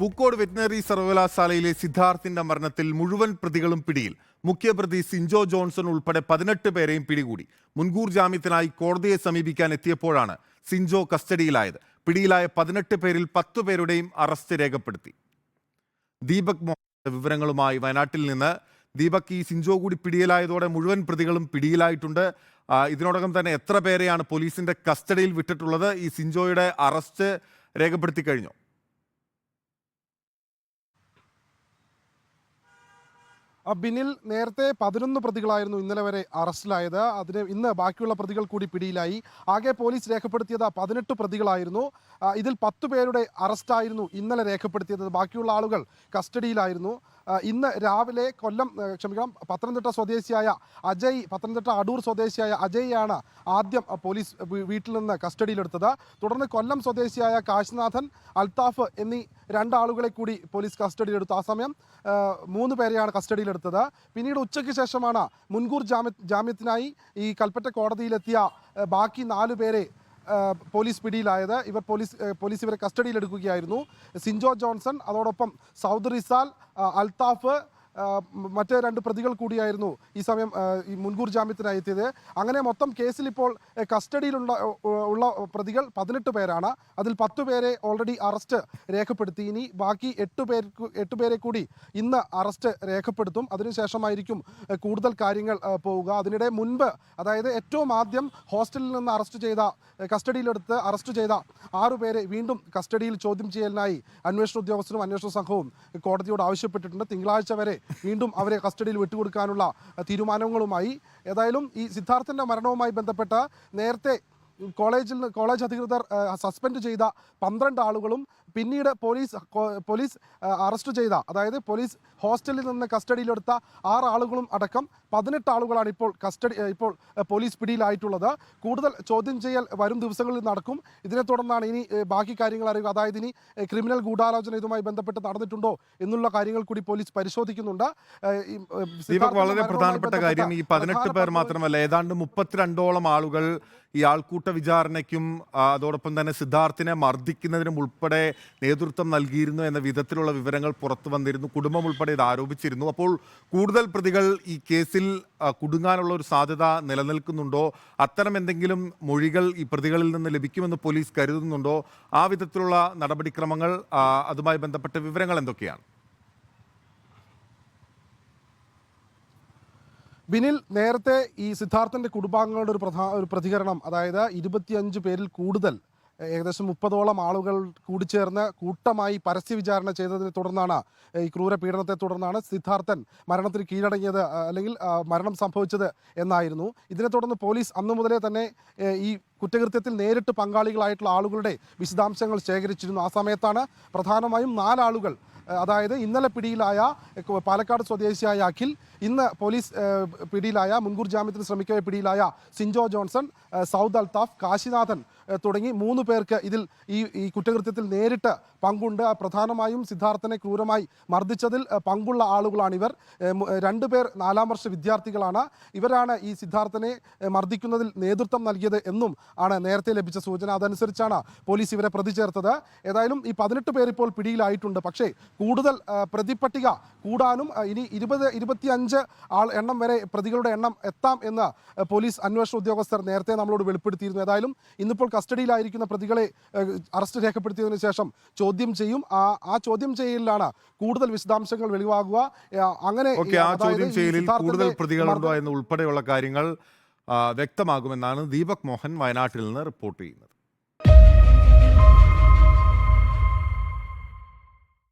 Pookode veterinary സർവകലാശാലയിലെ സിദ്ധാർത്ഥിന്റെ മരണത്തിൽ മുഴുവൻ പ്രതികളും പിടിയിൽ. മുഖ്യപ്രതി സിൻജോ ജോൺസൺ ഉൾപ്പെടെ പതിനെട്ട് പേരെയും പിടികൂടി. മുൻകൂർ ജാമ്യത്തിനായി കോടതിയെ സമീപിക്കാൻ എത്തിയപ്പോഴാണ് സിഞ്ചോ കസ്റ്റഡിയിലായത്. പിടിയിലായ പതിനെട്ട് പേരിൽ പത്തു പേരുടെയും അറസ്റ്റ് രേഖപ്പെടുത്തി. ദീപക് മോഹൻ വിവരങ്ങളുമായി വയനാട്ടിൽ നിന്ന് ദീപക് ഈ സിൻജോ കൂടി പിടിയിലായതോടെ മുഴുവൻ പ്രതികളും പിടിയിലായിട്ടുണ്ട്. ഇതിനോടകം തന്നെ എത്ര പേരെയാണ് പോലീസിന്റെ കസ്റ്റഡിയിൽ വിട്ടിട്ടുള്ളത്? ഈ സിൻജോയുടെ അറസ്റ്റ് രേഖപ്പെടുത്തി കഴിഞ്ഞു ആ ബിനിൽ നേരത്തെ പതിനൊന്ന് പ്രതികളായിരുന്നു ഇന്നലെ വരെ അറസ്റ്റിലായത്. അതിന് ഇന്ന് ബാക്കിയുള്ള പ്രതികൾ കൂടി പിടിയിലായി. ആകെ പോലീസ് രേഖപ്പെടുത്തിയത് പതിനെട്ട് പ്രതികളായിരുന്നു. ഇതിൽ പത്ത് പേരുടെ അറസ്റ്റായിരുന്നു ഇന്നലെ രേഖപ്പെടുത്തിയത്. ബാക്കിയുള്ള ആളുകൾ കസ്റ്റഡിയിലായിരുന്നു. ഇന്ന് രാവിലെ കൊല്ലം ക്ഷമിക്കണം പത്തനംതിട്ട സ്വദേശിയായ അജയ് പത്തനംതിട്ട അടൂർ സ്വദേശിയായ അജയ്യാണ് ആദ്യം പോലീസ് വീട്ടിൽ നിന്ന് കസ്റ്റഡിയിലെടുത്തത്. തുടർന്ന് കൊല്ലം സ്വദേശിയായ കാശിനാഥൻ അൽത്താഫ് എന്നീ രണ്ടാളുകളെ കൂടി പോലീസ് കസ്റ്റഡിയിലെടുത്തു. ആ സമയം മൂന്ന് പേരെയാണ് കസ്റ്റഡിയിലെടുത്തത്. പിന്നീട് ഉച്ചയ്ക്ക് ശേഷമാണ് മുൻകൂർ ജാമ്യ ജാമ്യത്തിനായി ഈ കൽപ്പറ്റ കോടതിയിലെത്തിയ ബാക്കി നാലു പേരെ പോലീസ് പിടിയിലായത്. ഇവർ പോലീസ് പോലീസ് ഇവരെ കസ്റ്റഡിയിലെടുക്കുകയായിരുന്നു സിൻജോ ജോൺസൺ അതോടൊപ്പം സൗദ് റിസാൽ അൽതാഫ് മറ്റ് രണ്ട് പ്രതികൾ കൂടിയായിരുന്നു ഈ സമയം ഈ മുൻകൂർ ജാമ്യത്തിനായി എത്തിയത്. അങ്ങനെ മൊത്തം കേസിൽ ഇപ്പോൾ കസ്റ്റഡിയിലുള്ള ഉള്ള പ്രതികൾ പതിനെട്ട് പേരാണ്. അതിൽ പത്ത് പേരെ ഓൾറെഡി അറസ്റ്റ് രേഖപ്പെടുത്തി. ഇനി ബാക്കി എട്ട് പേർ എട്ട് പേരെ കൂടി ഇന്ന് അറസ്റ്റ് രേഖപ്പെടുത്തും. അതിനുശേഷമായിരിക്കും കൂടുതൽ കാര്യങ്ങൾ പോവുക. അതിനിടെ മുൻപ് അതായത് ഏറ്റവും ആദ്യം ഹോസ്റ്റലിൽ നിന്ന് അറസ്റ്റ് ചെയ്ത കസ്റ്റഡിയിലെടുത്ത് അറസ്റ്റ് ചെയ്ത ആറു പേരെ വീണ്ടും കസ്റ്റഡിയിൽ ചോദ്യം ചെയ്യലിനായി അന്വേഷണ ഉദ്യോഗസ്ഥരും അന്വേഷണ സംഘവും കോടതിയോട് ആവശ്യപ്പെട്ടിട്ടുണ്ട്. തിങ്കളാഴ്ച വരെ വീണ്ടും അവരെ കസ്റ്റഡിയിൽ വിട്ടുകൊടുക്കാനുള്ള തീരുമാനങ്ങളുമായി. ഏതായാലും ഈ സിദ്ധാർത്ഥന്റെ മരണവുമായി ബന്ധപ്പെട്ട് നേരത്തെ കോളേജിൽ കോളേജ് അധികൃതർ സസ്പെൻഡ് ചെയ്ത പന്ത്രണ്ട് ആളുകളും പിന്നീട് പോലീസ് പോലീസ് അറസ്റ്റ് ചെയ്ത അതായത് പോലീസ് ഹോസ്റ്റലിൽ നിന്ന് കസ്റ്റഡിയിലെടുത്ത ആറ് ആളുകളും അടക്കം പതിനെട്ട് ആളുകളാണ് ഇപ്പോൾ കസ്റ്റഡി ഇപ്പോൾ പോലീസ് പിടിയിലായിട്ടുള്ളത്. കൂടുതൽ ചോദ്യം ചെയ്യൽ വരും ദിവസങ്ങളിൽ നടക്കും. ഇതിനെ തുടർന്നാണ് ഇനി ബാക്കി കാര്യങ്ങൾ അറിയുക. അതായത് ഇനി ക്രിമിനൽ ഗൂഢാലോചന ഇതുമായി ബന്ധപ്പെട്ട് നടന്നിട്ടുണ്ടോ എന്നുള്ള കാര്യങ്ങൾ കൂടി പോലീസ് പരിശോധിക്കുന്നുണ്ട്. വളരെ പ്രധാനപ്പെട്ട കാര്യം ഈ പതിനെട്ട് പേർ മാത്രമല്ല ഏതാണ്ട് മുപ്പത്തിരണ്ടോളം ആളുകൾ ഈ ആൾക്കൂട്ട വിചാരണയ്ക്കും അതോടൊപ്പം തന്നെ സിദ്ധാർത്ഥിനെ മർദ്ദിക്കുന്നതിനും ഉൾപ്പെടെ നേതൃത്വം നൽകിയിരുന്നു എന്ന വിധത്തിലുള്ള വിവരങ്ങൾ പുറത്തു വന്നിരുന്നു. കുടുംബം ഉൾപ്പെടെ ഇത് ആരോപിച്ചിരുന്നു. അപ്പോൾ കൂടുതൽ പ്രതികൾ ഈ കേസിൽ കുടുങ്ങാനുള്ള ഒരു സാധ്യത നിലനിൽക്കുന്നുണ്ടോ? അത്തരം എന്തെങ്കിലും മൊഴികൾ ഈ പ്രതികളിൽ നിന്ന് ലഭിക്കുമെന്ന് പോലീസ് കരുതുന്നുണ്ടോ? ആ വിധത്തിലുള്ള നടപടിക്രമങ്ങൾ അതുമായി ബന്ധപ്പെട്ട വിവരങ്ങൾ എന്തൊക്കെയാണ്? ബിനിൽ നേരത്തെ ഈ സിദ്ധാർത്ഥന്റെ കുടുംബാംഗങ്ങളുടെ ഒരു പ്രധാന ഒരു പ്രതികരണം അതായത് ഇരുപത്തിയഞ്ച് പേരിൽ കൂടുതൽ ഏകദേശം മുപ്പതോളം ആളുകൾ കൂടിച്ചേർന്ന് കൂട്ടമായി പരസ്യ വിചാരണ ചെയ്തതിനെ തുടർന്നാണ് ഈ ക്രൂര പീഡനത്തെ തുടർന്നാണ് സിദ്ധാർത്ഥൻ മരണത്തിന് കീഴടങ്ങിയത് അല്ലെങ്കിൽ മരണം സംഭവിച്ചത് എന്നായിരുന്നു. ഇതിനെ തുടർന്ന് പോലീസ് അന്നു മുതലേ തന്നെ ഈ കുറ്റകൃത്യത്തിൽ നേരിട്ട് പങ്കാളികളായിട്ടുള്ള ആളുകളുടെ വിശദാംശങ്ങൾ ശേഖരിച്ചിരുന്നു. ആ സമയത്താണ് പ്രധാനമായും നാലാളുകൾ അതായത് ഇന്നലെ പിടിയിലായ പാലക്കാട് സ്വദേശിയായ അഖിൽ ഇന്ന് പോലീസ് പിടിയിലായ മുൻകൂർ ജാമ്യത്തിന് ശ്രമിക്കവെ പിടിയിലായ സിൻജോ ജോൺസൺ സൗദ് അൽത്താഫ് കാശിനാഥൻ തുടങ്ങി മൂന്ന് പേർക്ക് ഇതിൽ ഈ ഈ കുറ്റകൃത്യത്തിൽ നേരിട്ട് പങ്കുണ്ട്. പ്രധാനമായും സിദ്ധാർത്ഥനെ ക്രൂരമായി മർദ്ദിച്ചതിൽ പങ്കുള്ള ആളുകളാണിവർ ഇവർ. രണ്ടുപേർ നാലാം വർഷ വിദ്യാർത്ഥികളാണ്. ഇവരാണ് ഈ സിദ്ധാർത്ഥനെ മർദ്ദിക്കുന്നതിൽ നേതൃത്വം നൽകിയത് എന്നും ആണ് നേരത്തെ ലഭിച്ച സൂചന. അതനുസരിച്ചാണ് പോലീസ് ഇവരെ പ്രതി ചേർത്തത്. ഏതായാലും ഈ പതിനെട്ട് പേർ ഇപ്പോൾ പിടിയിലായിട്ടുണ്ട്. പക്ഷേ കൂടുതൽ പ്രതിപ്പട്ടിക കൂടാനും ഇനി ഇരുപത് ഇരുപത്തിയഞ്ച് ആൾ എണ്ണം വരെ പ്രതികളുടെ എണ്ണം എത്താം എന്ന് പോലീസ് അന്വേഷണ ഉദ്യോഗസ്ഥർ നേരത്തെ നമ്മളോട് വെളിപ്പെടുത്തിയിരുന്നു. ഏതായാലും ഇന്നിപ്പോൾ കസ്റ്റഡിയിലായിരിക്കുന്ന പ്രതികളെ അറസ്റ്റ് രേഖപ്പെടുത്തിയതിനു ശേഷം ചോദ്യം ചെയ്യും. ആ ആ ചോദ്യം ചെയ്യലിലാണ് കൂടുതൽ വിശദാംശങ്ങൾ വെളിവാകുക. അങ്ങനെ ആ ചോദ്യം ചെയ്യലിൽ കൂടുതൽ പ്രതികളുണ്ടോ എന്ന് ഉൾപ്പെടെയുള്ള കാര്യങ്ങൾ വ്യക്തമാകുമെന്നാണ് ദീപക് മോഹൻ വയനാട്ടിൽ നിന്ന് റിപ്പോർട്ട് ചെയ്യുന്നത്.